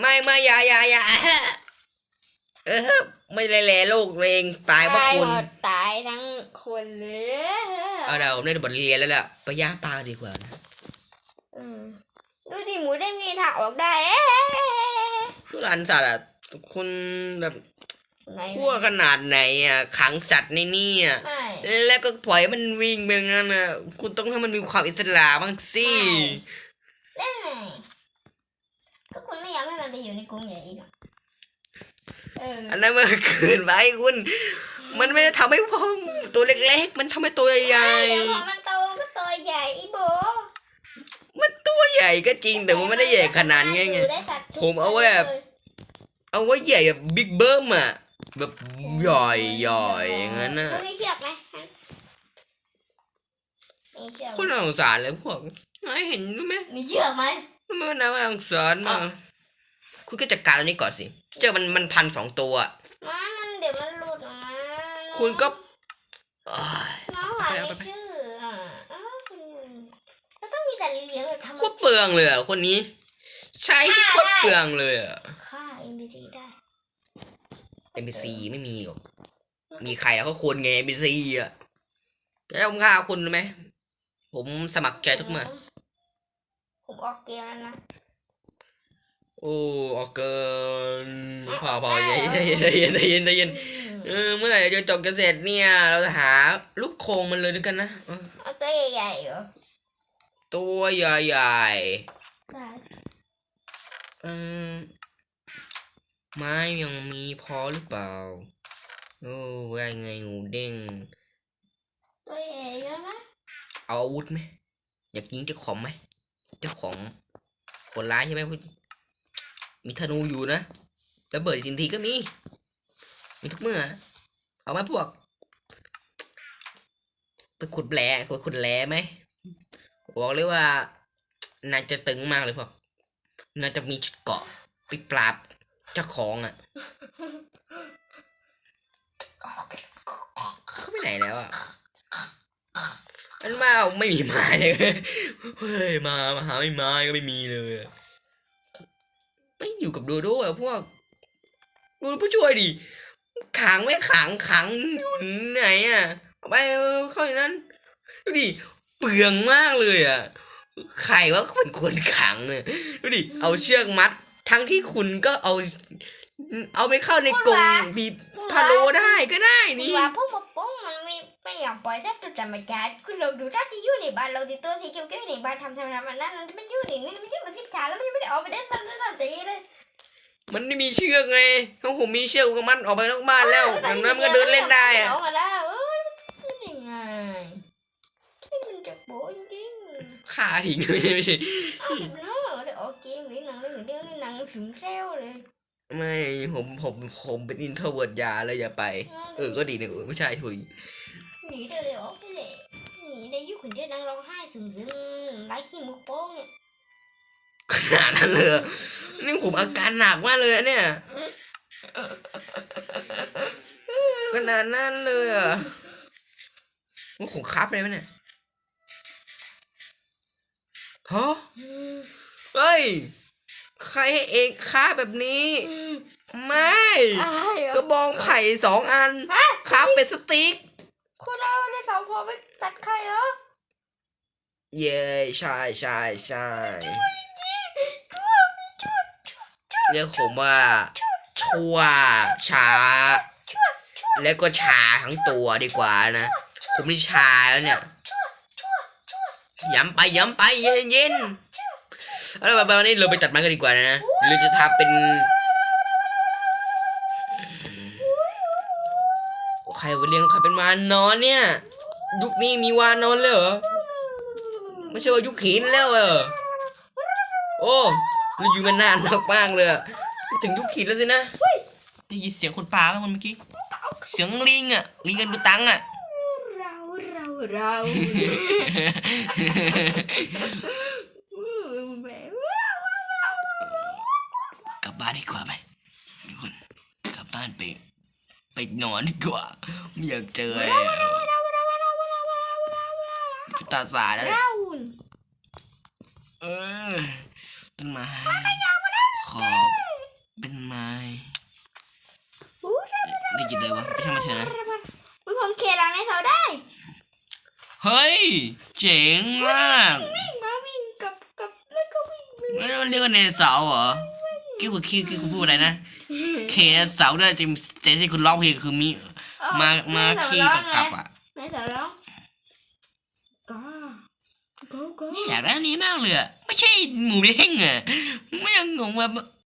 ไม่ไม่อย่าอย่าอย่าเออไม่เลยแลโลกเองตายเพราะตายคุณหมดตายทั้งคนเลยเอาละผมได้บทเรียนแล้วล่ะไปย่างปลาดีกว่านะอืมดูดิหมูได้มีทางออกได้เอ๊ะทุรันสัตว์อะคุณแบบไหนขั้วขนาดไหนอะขังสัตว์ในนี่อะไม่แล้วก็ปล่อยให้มันวิ่งไปงั้นอะคุณต้องให้มันมีความอิสระบ้างสิได้ไง ก็คุณไม่อยากให้มันไปอยู่ในกรงใหญ่อีกอะเอออันนั้นมันเกินไปคุณ มันไม่ได้ทำให้พองตัวเล็กๆ มันทำให้ตัวใหญ่เดี๋ยวพอมันโตก็ตัวใหญ่อีโบมันตัวใหญ่ก็จริงแต่มันไม่ได้ใหญ่ขนาดนี้ไงอยู่ได้สัตว์ทุกผมเอาไว้แบบ ชนิดลยเอาไว้ใหญ่แบบบิ๊กเบิ้มอะแบบใหญ่ใหญ่อย่างนั้นน่ะคุณมีเชือกไหมมีเชือกไหมคุณน่าสงสารเลยพวกไม่เห็นไหมมีเชือกไหม มันน่าสงสารมาก คุณก็จัดการตัวนี้ก่อนสิ เจอมันมันพันสองตัวอะมามันเดี๋ยวมันหลุดออกมาคุณก็อ้ายน้องหาไม่ชื่ออะอ้าวคุณแล้วต้องมีสัตว์เลี้ยงแบบธรรมโคตรเปลืองเลยอะคนนี้ ใช้ที่โคตรเปลืองเลยอะ ฆ่า NPC ได้ NPC ไม่มีหรอกมีใครแล้วก็คนไง NPC อะแล้วผมฆ่าคุณไหม ผมสมัครใจทุกเมื่อ ผมออกเกมแล้วนะ โอ้ออกเกินพอพอใจเย็นใจเย็นใจเย็นใจเย็นเออเมื่อไหร่จะจบกันเสร็จเนี่ย เราจะหาลูกโครงมันเลยด้วยกันนะเออเอาตัวใหญ่ๆเหรอตัวใหญ่ได้ๆเออไม้ยังมีพอหรือเปล่าโอ้ว่าไงงูเด้งตัวใหญ่แล้วนะเอาอาวุธไหมอยากยิงเจ้าของไหม เจ้าของคนร้ายใช่ไหมคุณมีธนูอยู่นะระเบิดจินทีก็มี มีทุกเมื่อ เอาไหมพวก ไปขุดแหลขุดขุดแหลไหมบอกเลยว่าน่าจะตึงมากเลยพวกน่าจะมีชุดเกาะไปปราบเจ้าของอะเขาไปไหนแล้วอะ มันว่าไม่มีไม้เลยเฮ้ยมามาหาไม่ไม้ก็ไม่มีเลยไม่อยู่กับโดโด้อะพวกดูผู้ช่วยดิขังไม่ขังขังอยู่ไหนอะไปเออเข้าอย่างนั้นดูดิเปลืองมากเลยอะใครว่าเป็นคนขังเนี่ยดูดิเอาเชือกมัด ทั้งที่คุณก็เอา เอาไปเข้าในกรงบีบพะโลได้ก็ได้คุณนี่ว่าพวกมาป้องมันไม่ไม่อยากปล่อยสัตว์ตัวธรรมชาติคุณลองดูสัตว์ที่อยู่ในบ้านเราที่ตัวสีเขียวๆอยู่ในบ้านทำทำทำมันนั่นมันอยู่ในนี่มันอยู่มาสิบชาแล้วมันยังไม่ได้ออกไปเล่นตามตามตีเลยมันไม่มีเชือกไงถ้าผมมีเชือกผมก็มัดออกไปนอกบ้านแล้วดังนั้นมันก็เดินเล่นได้อะเอามาแล้วเอ้ยมันยังไงที่มันจะโป๊จริงฆ่าทิ้งไม่ใช่ๆเอาแล้วได้ออกเกมหรือหนังเรื่องเดียวนี่หนังถึงเซลเลย ไม่ผมผมผมเป็นอินโทรเวิร์ดยาเลยอย่าไป เออก็ดีนะเออไม่ใช่ถุยหนีเธอเลยออกไปเลยหนีได้ยุคคนเดียวนั่งร้องไห้สึงไร้ขี้มุกโป้งเนี่ยขนาดนั้นเลยเหรอนี่ผมอาการหนักมากเลยอะเนี่ยขนาดนั้นเลยเหรอะว่าผมคับเลยไหมเนี่ยฮะเฮ้ย ใครให้เองค้าแบบนี้ ไม่กระบองไผ่สองอันฮะครับเป็นสติ๊กคุณเอาในเสาพอไปตัดใครเหรอ เย้ใช่ใช่ใช่เรียกผมว่า ชั่วช้า แล้วก็ชาทั้งตัวดีกว่านะ ผมนี่ชาแล้วเนี่ยย้ำไปย้ำไปเย็นเย็นๆ เอาละแบบนี้เราไปตัดไม้กันดีกว่านะหรือจะทำเป็นใครเลี้ยงใครเป็นวานนอนเนี่ย ยุคนี้มีวานนอนเลยเหรอไม่ใช่ว่ายุคหินแล้วเหรอโอ้เราอยู่มานานมากๆเลยถึงยุคหินแล้วสินะได้ยินเสียงคนป่าไหมมันเมื่อกี้เสียงลิงอะลิงกันดูตังอะเราเราเราแหม กลับบ้านดีกว่าไหมทุกคนกลับบ้านไป ไปนอนดีกว่าไม่อยากเจอเลยตาสาแล้วเนี่ยเราเออต้นไม้ขอบเป็นไม้ได้ยินเลยวะไปทำมาเถอะนะอุ๊ยผมเคลังในเสาได้ เฮ้ย เจ๋งมากวิ่งมาวิ่งกับกับแล้วก็วิ่งไม่ได้เรียกว่าเนเสาเหรอกี้คุณคิดกี้คุณพูดอะไรนะ เคเสาร์ด้วยจริงแต่ที่คุณร้องเพลงคือมีเออมามาในเสขี้ร้อกับงไงกลับอะในเสาร้องก็ก็ก็นี่อยากได้อันนี้มากเลยอะไม่ใช่หมูเด้งอะไม่ยังงงว่า